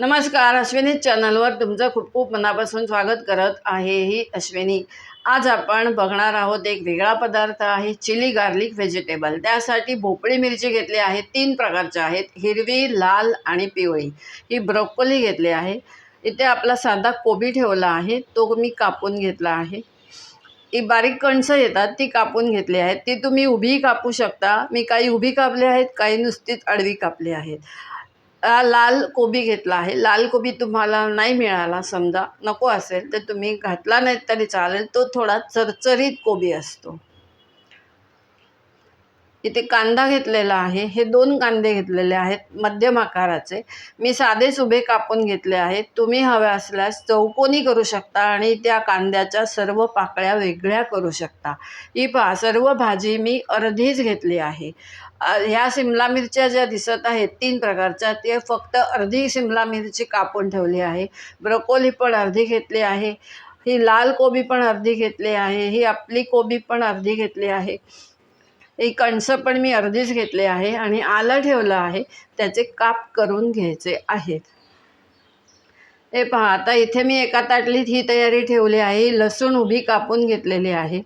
नमस्कार अश्विनी चॅनलवर तुमचं खूप खूप मनापासून स्वागत करत आहे ही अश्विनी. आज आपण बघणार आहोत एक वेगळा पदार्थ आहे चिली गार्लिक व्हेजिटेबल. त्यासाठी भोपळी मिरची घेतली आहे तीन प्रकारच्या आहेत. हिरवी लाल आणि पिवळी. ही ब्रोकोली घेतली आहे. इथे आपला साधा कोबी ठेवला आहे तो मी कापून घेतला आहे. ही बारीक कणसं येतात ती कापून घेतली आहेत. ती तुम्ही उभीही कापू शकता. मी काही उभी कापली आहेत काही नुसतीच आडवी कापली आहेत. लाल कोबी घेतला आहे. लाल कोबी तुम्हाला नाही मिळाला समजा नको असेल तर तुम्ही घातला नाही तरी चालेल. तो थोडा चरचरीत कोबी असतो. इथे कांदा घेतलेला आहे. हे दोन कांदे घेतलेले आहेत मध्यम आकाराचे. मी साधेच उभे कापून घेतले आहेत. तुम्ही हव्या असल्यास चौकोनी करू शकता आणि त्या कांद्याच्या सर्व पाकळ्या वेगळ्या करू शकता. ही पहा सर्व भाजी मी अर्धीच घेतली आहे. ह्या सिमला मिरच्या ज्या दिसत आहेत तीन प्रकारच्या ते फक्त अर्धी सिमला मिरची कापून ठेवली आहे. ब्रोकोली पण अर्धी घेतली आहे. ही लाल कोबी पण अर्धी घेतली आहे. ही आपली कोबी पण अर्धी घेतली आहे. ही कणसं पण मी अर्धीच घेतली आहे आणि आलं ठेवलं आहे. त्याचे काप करून घ्यायचे आहेत. हे पहा आता इथे मी एका ताटलीत ही तयारी ठेवली आहे. लसूण उभी कापून घेतलेली आहे.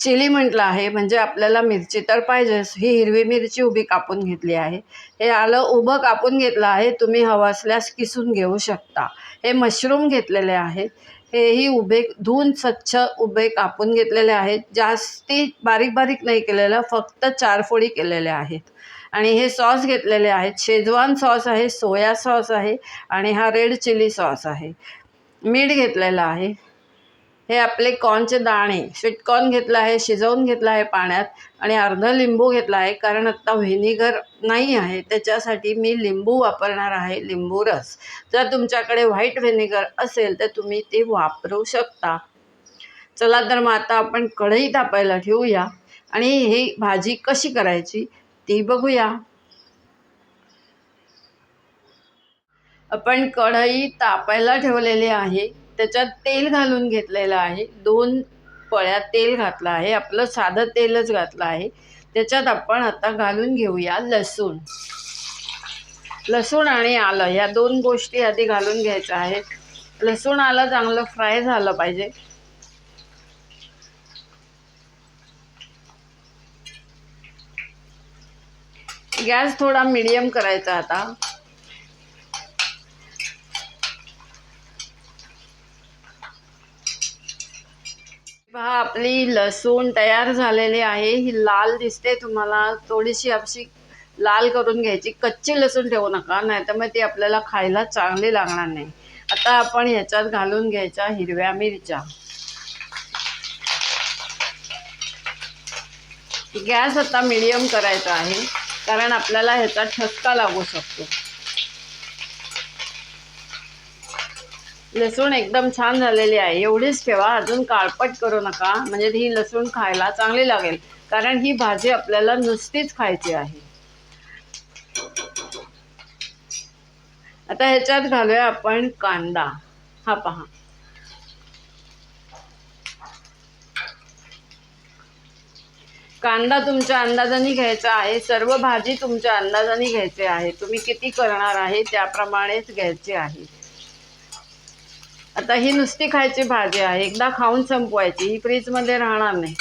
चिली म्हटलं आहे म्हणजे आपल्याला मिरची तर पाहिजेच ही हिरवी मिरची उभी कापून घेतली आहे. हे आलं उभं कापून घेतलं आहे तुम्ही हवं असल्यास किसून घेऊ शकता. हे मशरूम घेतलेले आहेत हेही उभे धुवून स्वच्छ उभे कापून घेतलेले आहेत. जास्ती बारीक बारीक नाही केलेलं फक्त चार फोडी केलेल्या आहेत. आणि हे सॉस घेतलेले आहेत. शेजवान सॉस आहे सोया सॉस आहे आणि हा रेड चिली सॉस आहे. मीठ घेतलेलं आहे. हे आपले कॉर्नचे दाणे स्वीटकॉर्न घेतलं आहे शिजवून घेतलं आहे पाण्यात आणि अर्ध लिंबू घेतला आहे कारण आत्ता व्हिनेगर नाही आहे त्याच्यासाठी मी लिंबू वापरणार आहे लिंबू रस. जर तुमच्याकडे व्हाईट व्हिनेगर असेल तर तुम्ही ते वापरू शकता. चला तर मग आता आपण कढई तापायला ठेवूया आणि ही भाजी कशी करायची ती बघूया. आपण कढई तापायला ठेवलेली आहे. त्याच्यात तेल घालून घेतलेलं आहे. दोन पळ्या तेल घातलं आहे. आपलं साधं तेलच घातलं आहे. त्याच्यात आपण आता घालून घेऊया लसूण. लसूण आणि आलं ह्या दोन गोष्टी आधी घालून घ्यायच्या आहेत. लसूण आलं चांगलं फ्राय झालं पाहिजे. गॅस थोडा मिडियम करायचा आता. आपली लसूण तयार झालेली आहे. ही लाल दिसते तुम्हाला. थोडीशी अशी लाल करून घ्यायची. कच्ची लसूण ठेवू नका. नाहीतर मग ती आपल्याला खायला चांगली लागणार नाही. आता आपण ह्याच्यात घालून घ्यायच्या हिरव्या मिरच्या. गॅस आता मिडियम करायचा आहे. कारण आपल्याला ह्याचा ठसका लागू शकतो. लसूण एकदम छान झालेली आहे. एवढीच ठेवा अजून काळपट करू नका. म्हणजे ही लसूण खायला चांगली लागेल. कारण ही भाजी आपल्याला नुसतीच खायची आहे. आता ह्याच्यात घालूया आपण कांदा. हा पहा. कांदा तुमच्या अंदाजाने घ्यायचा आहे. सर्व भाजी तुमच्या अंदाजाने घ्यायची आहे. तुम्ही किती करणार आहे त्याप्रमाणेच घ्यायची आहे. आता ही नुसती खायची भाजी आहे. एकदा खाऊन संपवायची. ही फ्रीजमध्ये राहणार नाही.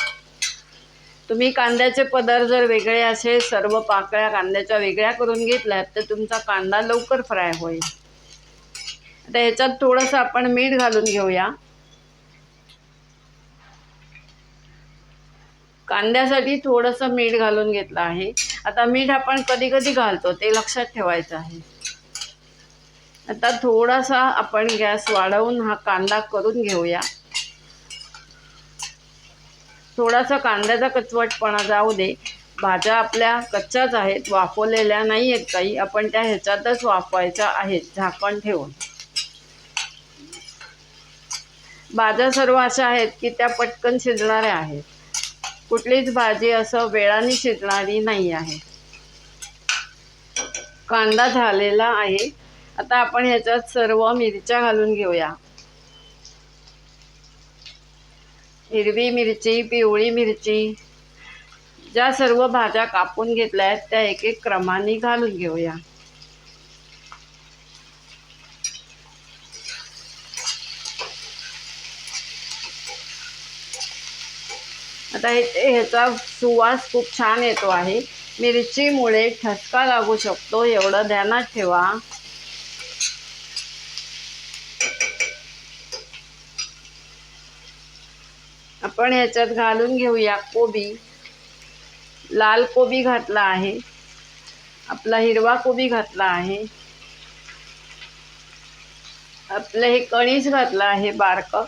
तुम्ही कांद्याचे पदर जर वेगळे असे सर्व पाकळ्या कांद्याच्या वेगळ्या करून घेतल्यात तर तुमचा कांदा लवकर फ्राय होईल. आता ह्याच्यात थोडंसं आपण मीठ घालून घेऊया. कांद्यासाठी थोडंसं मीठ घालून घेतलं आहे. आता मीठ आपण कधी कधी घालतो ते लक्षात ठेवायचं आहे. आता थोडासा आपण गॅस वाढवून हा कांदा करून घेऊया. थोडासा कांद्याचा कचवटपणा जाऊ दे. भाज्या आपल्या कच्च्याच आहेत वाफवलेल्या नाही आहेत काही. आपण त्या ह्याच्यातच वाफवायच्या आहेत झाकण ठेवून. भाज्या सर्व अशा आहेत की त्या पटकन शिजणाऱ्या आहेत. कुठलीच भाजी असं वेळाने शिजणारी नाही आहे. कांदा झालेला आहे. आता आपण ह्याच्यात सर्व मिरच्या घालून घेऊया. हिरवी मिरची पिवळी मिरची. ज्या सर्व भाज्या कापून घेतल्या आहेत त्या एक एक क्रमाने घालून घेऊया. आता ह्याचा सुवास खूप छान येतो आहे. मिरचीमुळे ठसका लागू शकतो एवढं ध्यानात ठेवा. आपण ह्याच्यात घालून घेऊया कोबी. लाल कोबी घातला आहे. आपला हिरवा कोबी घातला आहे. आपलं हे कणीस घातलं आहे बारकं.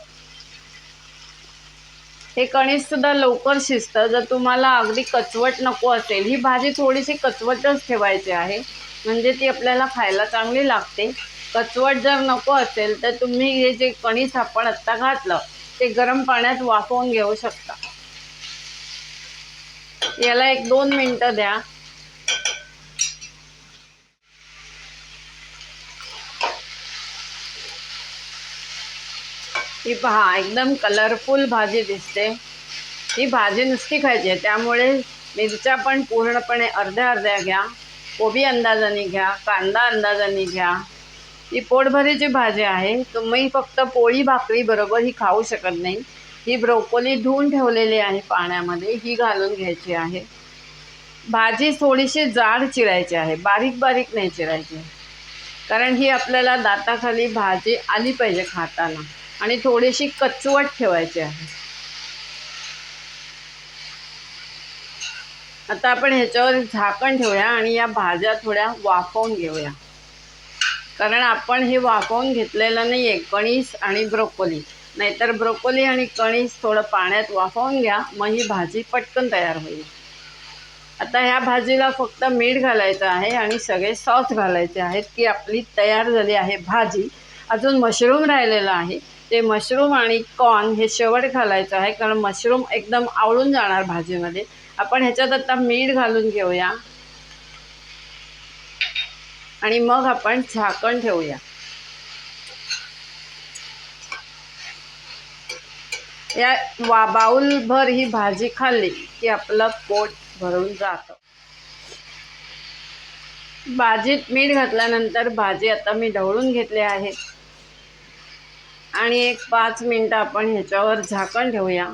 हे कणीस सुद्धा लवकर शिजतं. जर तुम्हाला अगदी कचवट नको असेल ही भाजी थोडीशी कचवटच ठेवायची आहे. म्हणजे ती आपल्याला खायला चांगली लागते. कचवट जर नको असेल तर तुम्ही हे जे कणीस आपण आत्ता घातलं ते गरम पाण्यात वाफवून घेऊ शकता. याला एक दोन मिनटं द्या. ही पहा एकदम कलरफुल भाजी दिसते. ही भाजी नुसती खायची आहे त्यामुळे मिरच्या पण पूर्णपणे अर्ध्या अर्ध्या घ्या. कोबी अंदाजाने घ्या कांदा अंदाजाने घ्या. ही पोटभरीची भाजी आहे तुम्ही फक्त पोळी भाकरी बरोबर ही खाऊ शकत नाही. ही ब्रोकोली धुवून ठेवलेली आहे पाण्यामध्ये ही घालून घ्यायची आहे. भाजी थोडीशी जाड चिरायची आहे बारीक बारीक नाही चिरायची. कारण ही आपल्याला दाताखाली भाजी आली पाहिजे खाताना आणि थोडीशी कचवट ठेवायची आहे. आता आपण ह्याच्यावर झाकण ठेवूया आणि या भाज्या थोड्या वाफवून घेऊया. कारण आपण हे वाफवून घेतलेलं नाही आहे कणीस आणि ब्रोकोली. नाहीतर ब्रोकोली आणि कणीस थोडं पाण्यात वाफवून घ्या मग ही भाजी पटकन तयार होईल. आता ह्या भाजीला फक्त मीठ घालायचं आहे आणि सगळे सॉस घालायचे आहेत की आपली तयार झाली आहे भाजी. अजून मशरूम राहिलेलं आहे. ते मशरूम आणि कॉर्न हे शेवट घालायचं आहे कारण मशरूम एकदम आवळून जाणार भाजीमध्ये. आपण ह्याच्यात आता मीठ घालून घेऊया. आणि मग आपण झाकण ठेवूया. या वा बाऊलभर ही भाजी खाल्ली की आपलं पोट भरून जातं. भाजीत मीठ घातल्यानंतर भाजी आता मी ढवळून घेतली आहे. आणि एक पाच मिनटं आपण ह्याच्यावर झाकण ठेवूया.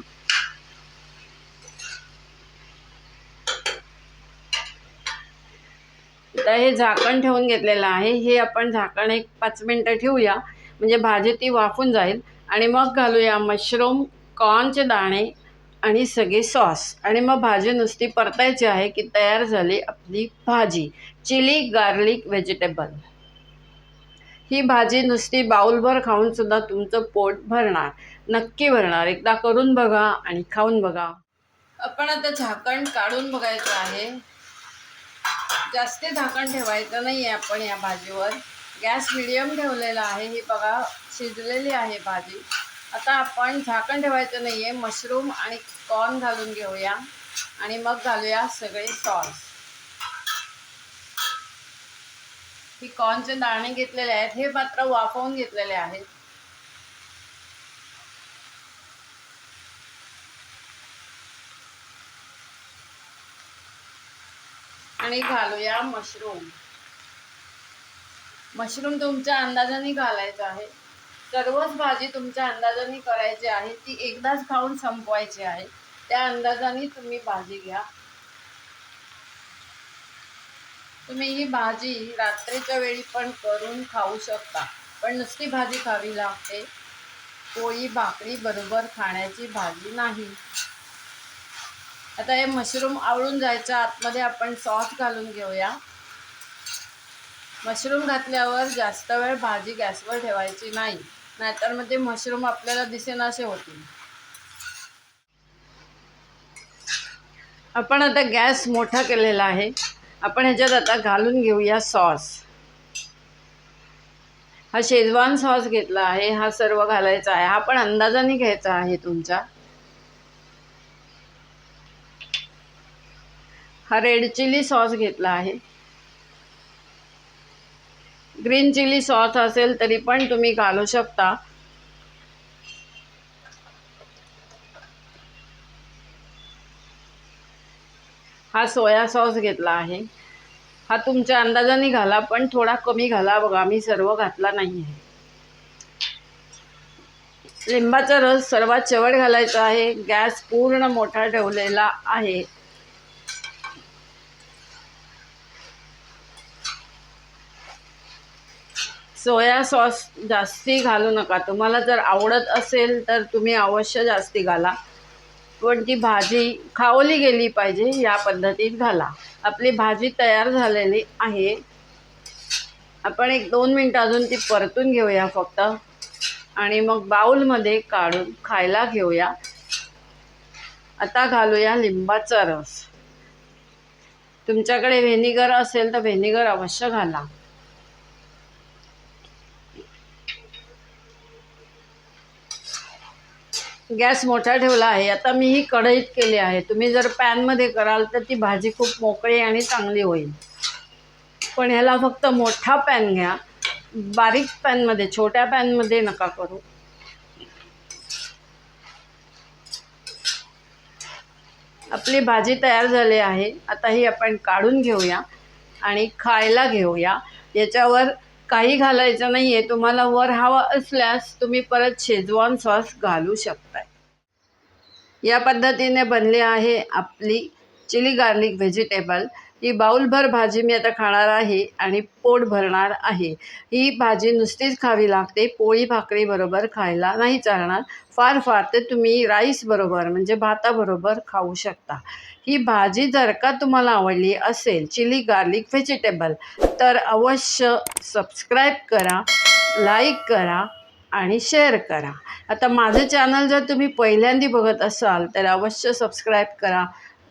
तर हे झाकण ठेवून घेतलेलं आहे. हे आपण झाकण एक पाच मिनटं ठेवूया. म्हणजे भाजी ती वाफून जाईल. आणि मग घालूया मशरूम कॉर्नचे दाणे आणि सगळे सॉस. आणि मग भाजी नुसती परतायची आहे की तयार झाली आपली भाजी. Chilli garlic vegetable. ही भाजी नुसती बाऊलभर खाऊन सुद्धा तुमचं पोट भरणार. नक्की भरणार. एकदा करून बघा आणि खाऊन बघा. आपण आता झाकण काढून बघायचं आहे. जास्त झाकण ठेवायचं नाही आहे आपण या भाजीवर. गॅस मिडियम ठेवलेला आहे. ही बघा शिजलेली आहे भाजी. आता आपण झाकण ठेवायचं नाही आहे मशरूम आणि कॉर्न घालून घेऊया. आणि मग घालूया सगळे सॉस. ही कॉर्नचे दाणे घेतलेले आहेत. हे मात्र वाफवून घेतलेले आहेत. आणि घालूया मशरूम. मशरूम तुमच्या अंदाजाने घालायचं आहे. सर्वच भाजी तुमच्या अंदाजाने करायची आहे. ती एकदाच खाऊन संपवायची आहे. त्या अंदाजाने तुम्ही भाजी घ्या. तुम्ही ही भाजी रात्रीच्या वेळी पण करून खाऊ शकता. पण नुसती भाजी खावी लागते. पोळी भाकरी बरोबर खाण्याची भाजी नाही. आता हे मशरूम आवळून जायच्या आतमध्ये आपण सॉस घालून घेऊया. मशरूम घातल्यावर जास्त वेळ भाजी गॅसवर ठेवायची नाही नाहीतर मग ते मशरूम आपल्याला दिसेनासे होतील. आपण आता गॅस मोठा केलेला आहे. आपण ह्याच्यात आता घालून घेऊया सॉस. हा शेजवान सॉस घेतला आहे हा सर्व घालायचा आहे. हा पण अंदाजाने घ्यायचा आहे तुमचा. हा रेड चिली सॉस घेतला आहे. ग्रीन चिली सॉस असेल तरी पण तुम्ही घालू शकता. हा सोया सॉस घेतला आहे. हा तुमच्या अंदाजाने घाला पण थोडा कमी घाला बघा मी सर्व घातला नाही आहे. लिंबाचा रस सर्वात शेवट घालायचा आहे. गॅस पूर्ण मोठा ठेवलेला आहे. सोया सॉस जास्ती घालू नका. तुम्हाला जर आवडत असेल तर तुम्ही अवश्य जास्ती घाला. पण ती भाजी खावली गेली पाहिजे या पद्धतीत घाला. आपली भाजी तयार झालेली आहे. आपण एक दोन मिनटं अजून ती परतून घेऊया फक्त. आणि मग बाऊलमध्ये काढून खायला घेऊया. आता घालूया लिंबाचा रस. तुमच्याकडे व्हेनिगर असेल तर व्हेनिगर अवश्य घाला. गॅस मोठा ठेवला आहे. आता मी ही कढईत केली आहे. तुम्ही जर पॅनमध्ये कराल तर ती भाजी खूप मोकळी आणि चांगली होईल. पण ह्याला फक्त मोठा पॅन घ्या. बारीक पॅनमध्ये छोट्या पॅनमध्ये नका करू. आपली भाजी तयार झाली आहे. आता ही आपण काढून घेऊया आणि खायला घेऊया. याच्यावर काही घालायचं नाही आहे तुम्हाला वर हवा असल्यास तुम्ही परत शेजवान सॉस घालू शकताय. या पद्धतीने बनली आहे आपली चिली गार्लिक व्हेजिटेबल. ही बाऊलभर भाजी मी आता खाणार आहे आणि पोट भरणार आहे. ही भाजी नुसतीच खावी लागते. पोळी भाकरीबरोबर खायला नाही चालणार. फार फार ते तुम्ही राईस बरोबर म्हणजे भाताबरोबर खाऊ शकता. ही भाजी जर का तुम्हाला आवडली असेल चिली गार्लिक व्हेजिटेबल तर अवश्य सबस्क्राईब करा लाईक करा आणि शेअर करा. आता माझं चॅनल जर तुम्ही पहिल्यांदा बघत असाल तर अवश्य सबस्क्राईब करा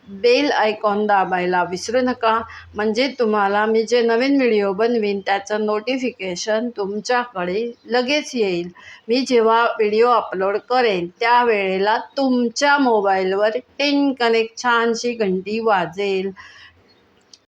बेल आयकॉन दाबायला विसरू नका. म्हणजे तुम्हाला मी जे नवीन व्हिडिओ बनवीन त्याचं नोटिफिकेशन तुमच्याकडे लगेच येईल. मी जेव्हा व्हिडिओ अपलोड करेन त्यावेळेला तुमच्या मोबाईलवर टिन कनेक्ट छानशी घंटी वाजेल.